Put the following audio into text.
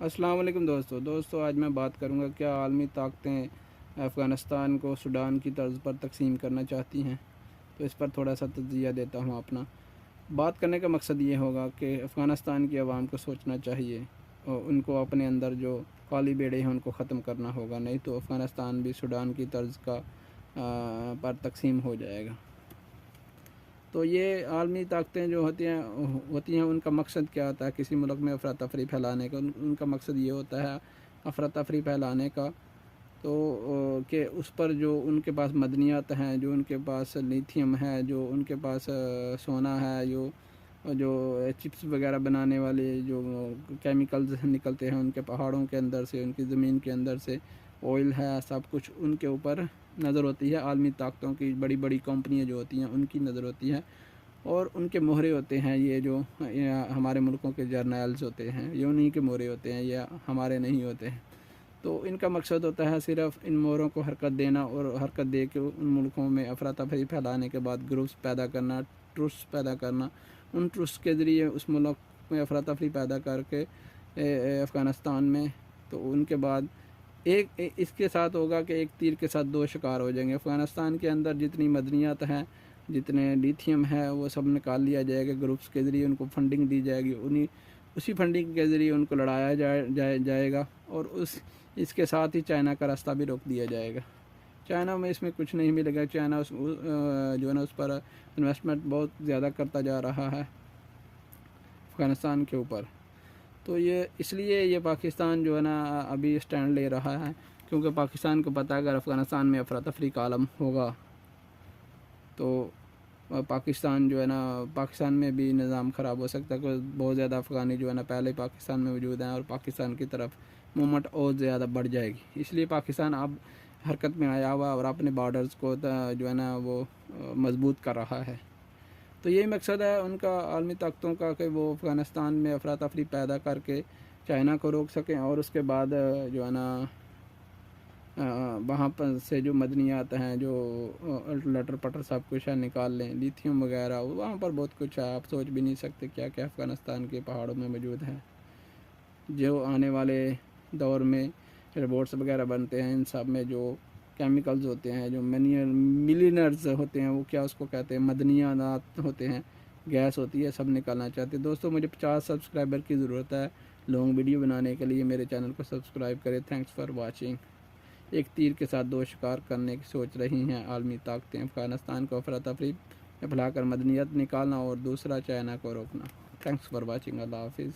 السلام علیکم دوستو دوستو آج میں بات کروں گا کیا عالمی طاقتیں افغانستان کو سوڈان کی طرز پر تقسیم کرنا چاہتی ہیں؟ تو اس پر تھوڑا سا تجزیہ دیتا ہوں اپنا۔ بات کرنے کا مقصد یہ ہوگا کہ افغانستان کی عوام کو سوچنا چاہیے اور ان کو اپنے اندر جو کالی بیڑے ہیں ان کو ختم کرنا ہوگا، نہیں تو افغانستان بھی سوڈان کی طرز کا پر تقسیم ہو جائے گا۔ تو یہ عالمی طاقتیں جو ہوتی ہیں ہوتی ہیں، ان کا مقصد کیا ہوتا ہے؟ کسی ملک میں افراتفری پھیلانے کا، ان کا مقصد یہ ہوتا ہے افراتفری پھیلانے کا۔ تو کہ اس پر جو ان کے پاس مدنیات ہیں، جو ان کے پاس لیتھیم ہے، جو ان کے پاس سونا ہے، جو جو چپس وغیرہ بنانے والے جو کیمیکلز نکلتے ہیں ان کے پہاڑوں کے اندر سے، ان کی زمین کے اندر سے آئل ہے، سب کچھ ان کے اوپر نظر ہوتی ہے۔ عالمی طاقتوں کی بڑی بڑی کمپنیاں جو ہوتی ہیں، ان کی نظر ہوتی ہے۔ اور ان کے مہرے ہوتے ہیں، یہ جو ہمارے ملکوں کے جرنیلز ہوتے ہیں یہ انہیں کے مہرے ہوتے ہیں یہ ہمارے نہیں ہوتے ہیں۔ تو ان کا مقصد ہوتا ہے صرف ان موروں کو حرکت دینا اور حرکت دے کے ان ملکوں میں افراتفری پھیلانے کے بعد گروپس پیدا کرنا، ٹرسٹ پیدا کرنا۔ ان ٹرسٹ کے ذریعے اس ملک میں افراتفری پیدا کر کے افغانستان میں، تو ان کے بعد ایک اس کے ساتھ ہوگا کہ ایک تیر کے ساتھ دو شکار ہو جائیں گے۔ افغانستان کے اندر جتنی مدنیات ہیں، جتنے لیتھیم ہے وہ سب نکال لیا جائے گا گروپس کے ذریعے، ان کو فنڈنگ دی جائے گی۔ انہیں اسی فنڈنگ کے ذریعے ان کو لڑایا جائے جائے جائے گا اور اس اس کے ساتھ ہی چائنا کا راستہ بھی روک دیا جائے گا۔ چائنا میں اس میں کچھ نہیں ملے گا۔ چائنا اس جو ہے نا، اس پر انویسٹمنٹ بہت زیادہ کرتا جا رہا ہے۔ افغانستان کے اوپر۔ تو یہ اس لیے یہ پاکستان جو ہے نا ابھی اسٹینڈ لے رہا ہے، کیونکہ پاکستان کو پتہ اگر افغانستان میں افراتفری کا عالم ہوگا۔ تو پاکستان جو ہے نا، پاکستان میں بھی نظام خراب ہو سکتا ہے بہت زیادہ افغانی جو ہے نا پہلے پاکستان میں موجود ہیں اور پاکستان کی طرف مومنٹ اور زیادہ بڑھ جائے گی۔ اس لیے پاکستان اب حرکت میں آیا ہوا اور اپنے بارڈرز کو جو ہے نا وہ مضبوط کر رہا ہے۔ تو یہی مقصد ہے ان کا عالمی طاقتوں کا کہ وہ افغانستان میں افراتفری پیدا کر کے چائنا کو روک سکیں اور اس کے بعد جو ہے نا وہاں پر سے جو مدنیات ہیں، جو لٹر پٹر سب کچھ ہے نکال لیں، لیتھیم وغیرہ، وہاں پر بہت کچھ ہے۔ آپ سوچ بھی نہیں سکتے کیا کیا افغانستان کے پہاڑوں میں موجود ہے جو آنے والے دور میں روبوٹس وغیرہ بنتے ہیں، ان سب میں جو کیمیکلز ہوتے ہیں، جو ملینرز ہوتے ہیں، وہ کیا اس کو کہتے ہیں، مدنیات ہوتے ہیں گیس ہوتی ہے، سب نکالنا چاہتے ہیں۔ دوستوں مجھے پچاس سبسکرائبر کی ضرورت ہے لانگ ویڈیو بنانے کے لیے، میرے چینل کو سبسکرائب کریں۔ تھینکس فار واچنگ ایک تیر کے ساتھ دو شکار کرنے کی سوچ رہی ہیں، عالمی طاقتیں افغانستان کو افراتفری میں پھیلا کر مدنیت نکالنا اور دوسرا چائنا کو روکنا۔ تھینکس فار واچنگ اللہ حافظ۔